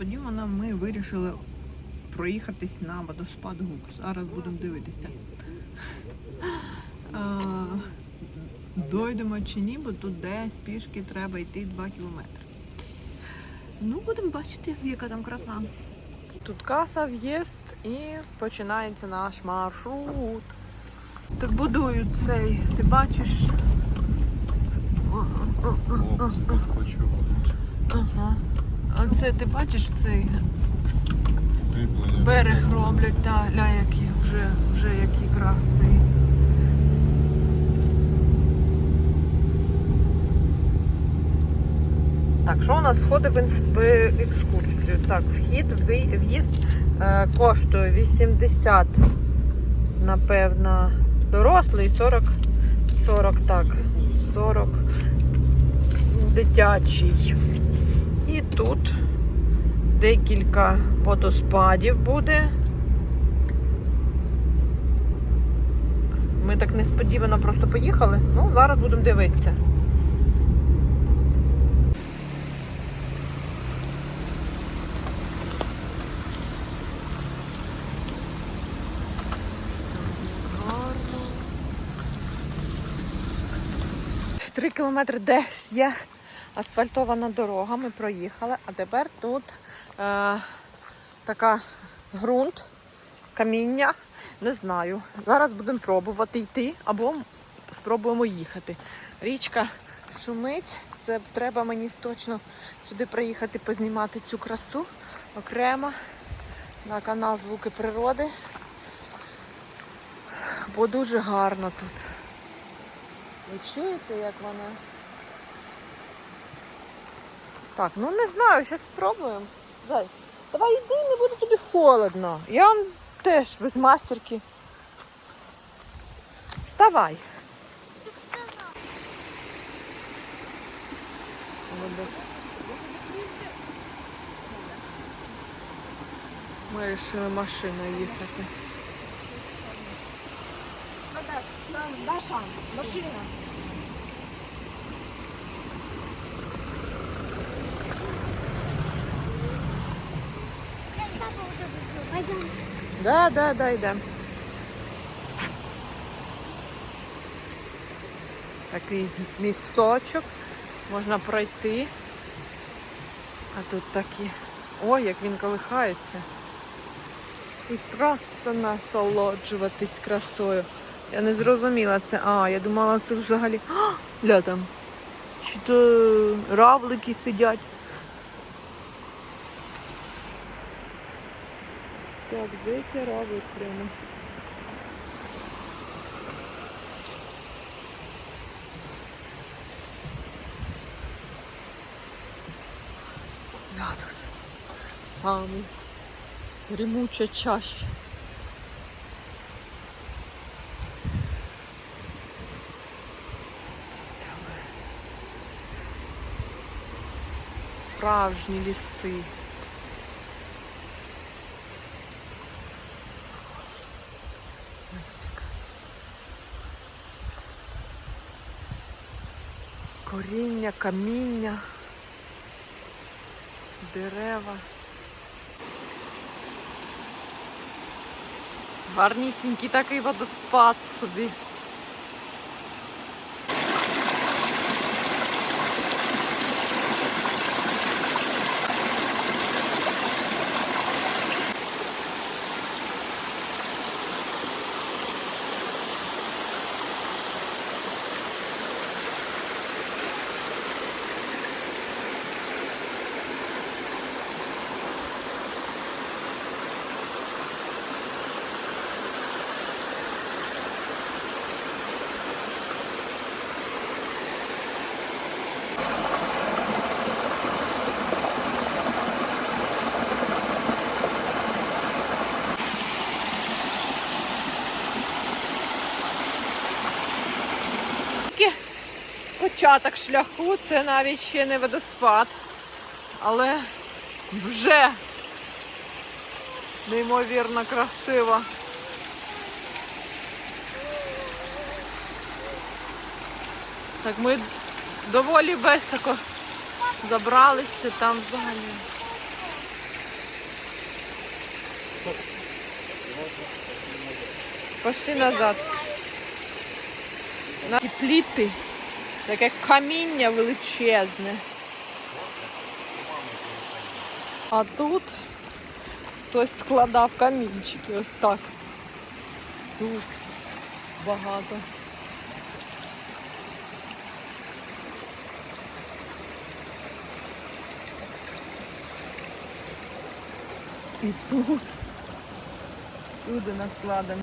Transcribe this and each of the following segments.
несподівано ми вирішили проїхатись на водоспад Гук. Зараз будемо дивитися. А, Дойдемо чи ні, бо тут десь пішки треба йти 2 кілометри. Ну, будемо бачити, яка там краса. Тут каса, в'їзд і починається наш маршрут. Так будують цей, ти бачиш? Ага. А це ти бачиш цей берег роблять, та ля які вже, вже які краси. Так, що у нас входить в екскурсію? Так, вхід, в'їзд е, коштує 80, напевно, дорослий, 40, 40, так, 40 дитячий. І тут декілька водоспадів буде. Ми так несподівано просто поїхали. Ну, зараз будемо дивитися. Три кілометри десь є асфальтована дорога. Ми проїхали, а тепер тут е, така ґрунт, каміння. Не знаю. Зараз будемо пробувати йти або спробуємо їхати. Річка шумить. Це треба мені точно сюди приїхати познімати цю красу окремо на канал Звуки природи. Бо дуже гарно тут. Ви чуєте, як вона? Так, ну не знаю, зараз спробуємо. Зай, давай йди, не буде тобі холодно. Я вам теж без мастерки. Вставай. Ми вирішили машиною їхати. Даша, машина. Пойдем. Да, да, да, йдемо. Такий місточок, можна пройти. А тут такі. Ой, як він колихається. І просто насолоджуватись красою. Я не зрозуміла це. А, я думала, це взагалі. Ля там. Чи то равлики сидять. Так, равлик прямо? Да, тут самий ремуча чаща. Справжні ліси. Коріння, каміння, дерева. Гарнісінький такий водоспад собі. Початок шляху, це навіть ще не водоспад, але вже неймовірно красиво. Так, ми доволі високо забралися там взагалі. Пошли назад. На пліти. Таке каміння величезне. А тут хтось складав камінчики ось так. Тут багато. І тут. Всюди наскладено.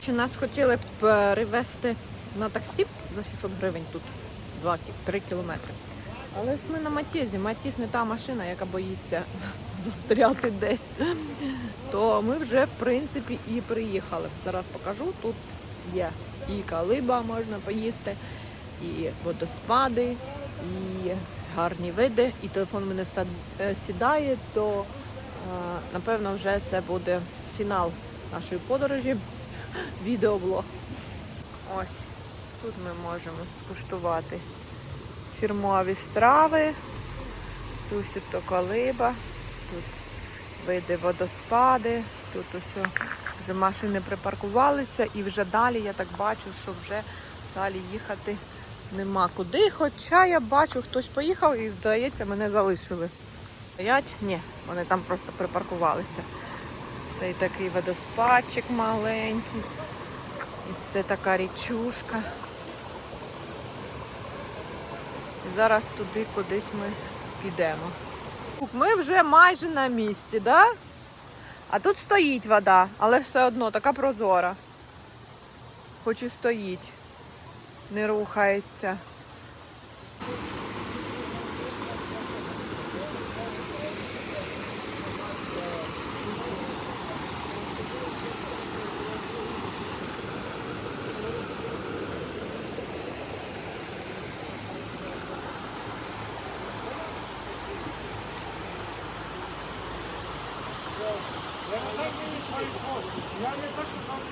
Чи нас хотіли перевезти на таксі за 600 гривень тут 2-3 кілометри. Але ж ми на Матізі. Матіз не та машина, яка боїться застряти десь. То ми вже в принципі і приїхали. Зараз покажу. Тут є і калиба можна поїсти, і водоспади, і гарні види, і телефон мене е, сідає, то е, напевно вже це буде фінал нашої подорожі. Відеоблог. Ось тут ми можемо скуштувати фірмові страви. Тут то колиба, тут види водоспади, тут усе вже машини припаркувалися і вже далі я так бачу, що вже далі їхати нема куди. Хоча я бачу, хтось поїхав і, здається, мене залишили. Стоять? Ні, вони там просто припаркувалися. Це і такий водоспадчик маленький. І це така річушка. І зараз туди кудись ми підемо. Ми вже майже на місці, да? А тут стоїть вода, але все одно така прозора. Хоч і стоїть, не рухається.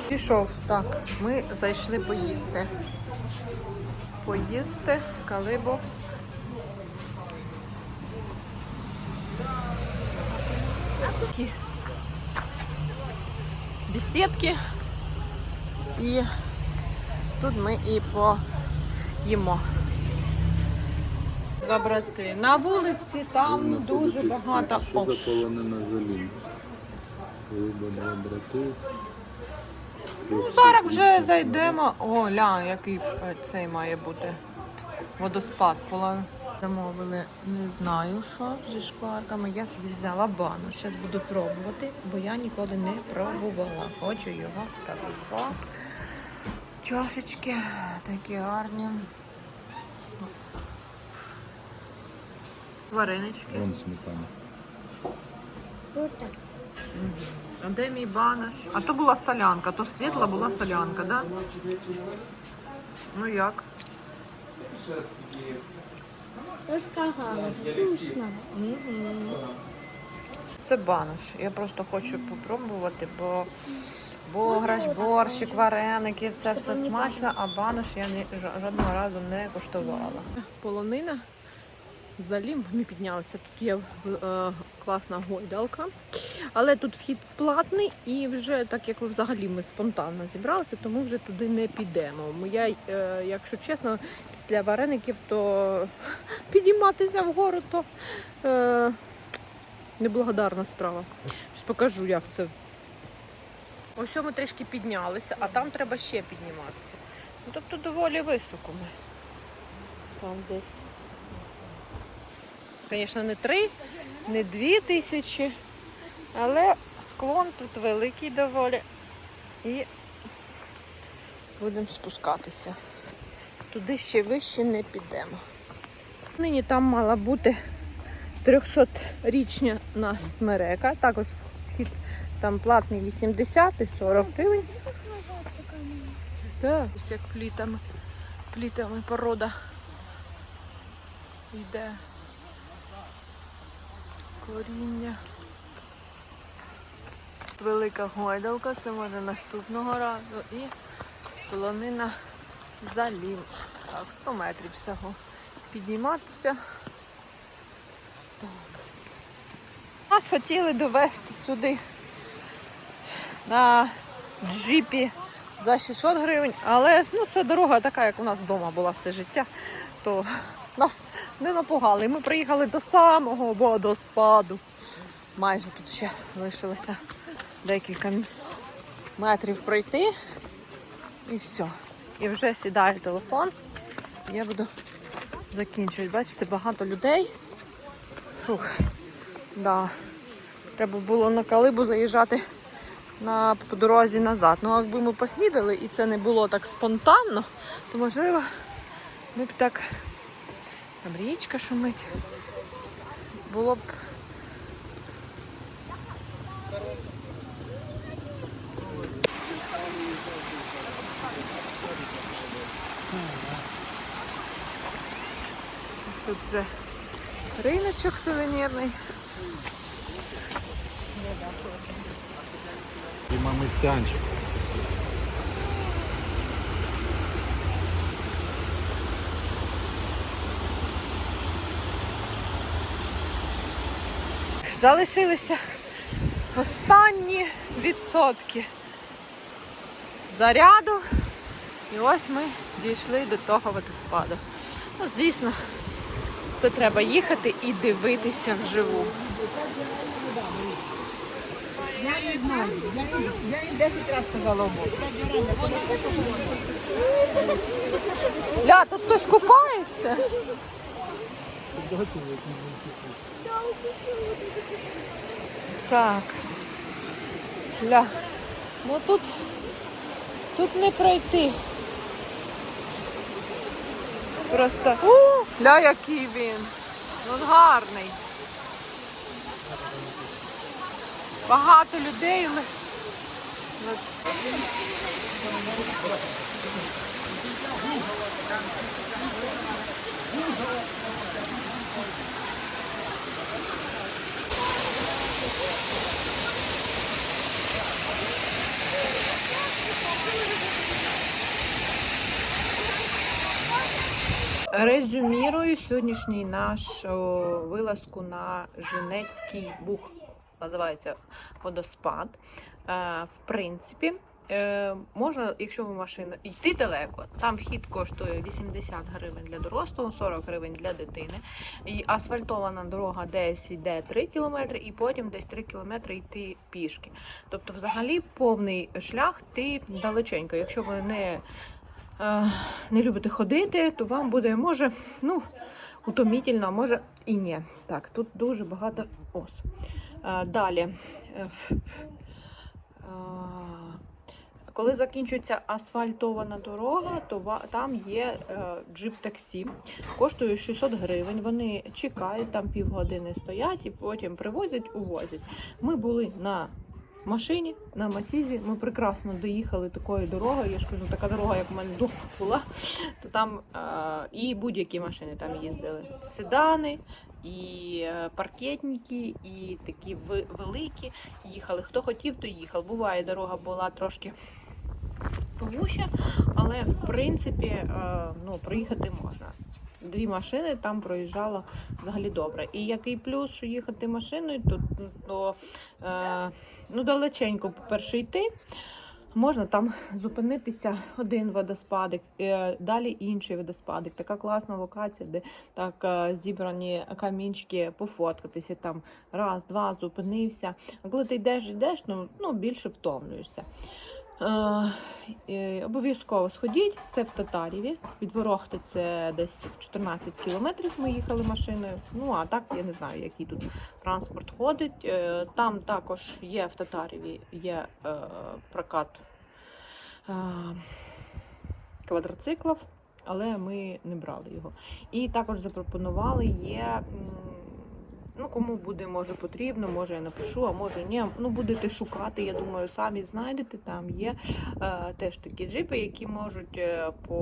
Пішов. Так, ми зайшли поїсти. Поїсти, калибу. Такі бесідки. І тут ми і поїмо. Два брати. На вулиці там дуже багато Що заполонена залім? Ну, зараз вже зайдемо. О, ля, який е, цей має бути водоспад. Пола- Замовили, не знаю, що зі шкварками. Я собі взяла бану. Зараз буду пробувати, бо я ніколи не пробувала. Хочу його так. Чашечки такі гарні. Варенички. Вон сметана. А де мій банош? А то була солянка, то світла була солянка, да? Ну як? Це банош. Я просто хочу попробувати, бо бограш, борщик, вареники, це все смачно, а банош я жодного разу не коштувала. Полонина. Взагалі ми піднялися. Тут є е, класна гойдалка. Але тут вхід платний і вже так як взагалі ми спонтанно зібралися, тому вже туди не підемо. Я, е, якщо чесно, після вареників, то підійматися вгору, то е, неблагодарна справа. Щось покажу, як це. Ось ми трішки піднялися, а там треба ще підніматися. Ну, тобто доволі високо ми. Там десь. Звісно, не три, не дві тисячі, але склон тут великий доволі. І будемо спускатися. Туди ще вище не підемо. Нині там мала бути 300-річня нас смерека. Також вхід там платний 80 і 40 гривень. Так, ось як плітами, плітами порода йде коріння. Велика гойдалка, це може наступного разу. І полонина залів. Так, 100 метрів всього. Підніматися. Так. Нас хотіли довести сюди на джипі за 600 гривень, але ну, це дорога така, як у нас вдома була все життя, то нас не напугали. Ми приїхали до самого водоспаду. Майже тут ще лишилося декілька метрів пройти. І все. І вже сідає телефон. Я буду закінчувати. Бачите, багато людей. Фух. Да. Треба було на калибу заїжджати на по дорозі назад. Ну, якби ми поснідали і це не було так спонтанно, то можливо ми б так. Там річка шумить. Було б. Тут вже риночок сувенірний. І мамисянчик. Залишилися останні відсотки заряду. І ось ми дійшли до того водоспаду. Ну, звісно, це треба їхати і дивитися вживу. Я не знаю. Я їм 10 разів сказала. Ля, тут хтось купається. Так. Ля. Ну тут, тут не пройти. Просто. У, ля, який він. Він гарний. Багато людей. але- От. Резюмірую сьогоднішній наш о, вилазку на Женецький бух. Називається водоспад. Е, в принципі, е, можна, якщо ви машина, йти далеко. Там вхід коштує 80 гривень для дорослого, 40 гривень для дитини. І асфальтована дорога десь йде 3 кілометри, і потім десь 3 кілометри йти пішки. Тобто, взагалі, повний шлях ти далеченько. Якщо ви не е, не любите ходити, то вам буде може, ну, утомітельно, а може і ні. Так, тут дуже багато ос. Е, Далі. Коли закінчується асфальтована дорога, то там є е, джип-таксі. Коштує 600 гривень. Вони чекають, там півгодини стоять і потім привозять, увозять. Ми були на машині на Матізі. Ми прекрасно доїхали такою дорогою. Я ж кажу, така дорога, як в мене вдома була, то там е, і будь-які машини там їздили. Седани, і е, паркетники, і такі великі їхали. Хто хотів, то їхав. Буває, дорога була трошки вуща, але в принципі е, ну, проїхати можна. Дві машини там проїжджало взагалі добре. І який плюс, що їхати машиною, то, то е, ну, далеченько, по-перше, йти. Можна там зупинитися один водоспадик, е, далі інший водоспадик. Така класна локація, де так зібрані камінчики, пофоткатися там раз, два, зупинився. А коли ти йдеш, йдеш, ну, ну більше втомлюєшся. Е, обов'язково сходіть, це в Татарєві. Від Ворохти це десь 14 кілометрів. Ми їхали машиною. Ну а так я не знаю, який тут транспорт ходить. Е, там також є в Татарєві є е, прокат е, квадроциклів, але ми не брали його. І також запропонували є. Ну, кому буде, може потрібно, може я напишу, а може ні. Ну, будете шукати, я думаю, самі знайдете. Там є е, теж такі джипи, які можуть е, по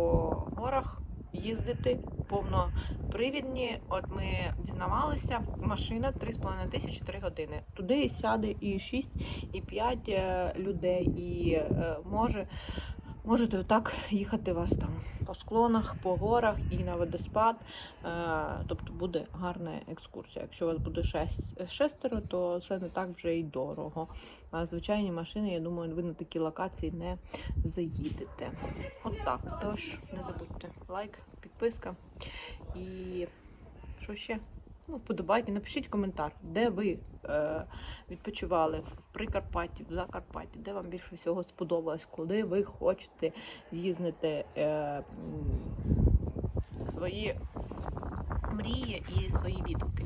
горах їздити повнопривідні. От ми дізнавалися, машина 3,5 тисячі 3 години. Туди сяде і 6, і 5 е, людей, і е, може. Можете отак їхати вас там по склонах, по горах і на водоспад. Е, тобто буде гарна екскурсія. Якщо у вас буде шесть, шестеро, то це не так вже й дорого. А звичайні машини, я думаю, ви на такі локації не заїдете. От так. Тож не забудьте лайк, підписка і що ще? Ну, вподобайте, напишіть коментар, де ви е, відпочивали в Прикарпатті, в Закарпатті, де вам більше всього сподобалось, куди ви хочете з'їздити е, свої мрії і свої відгуки.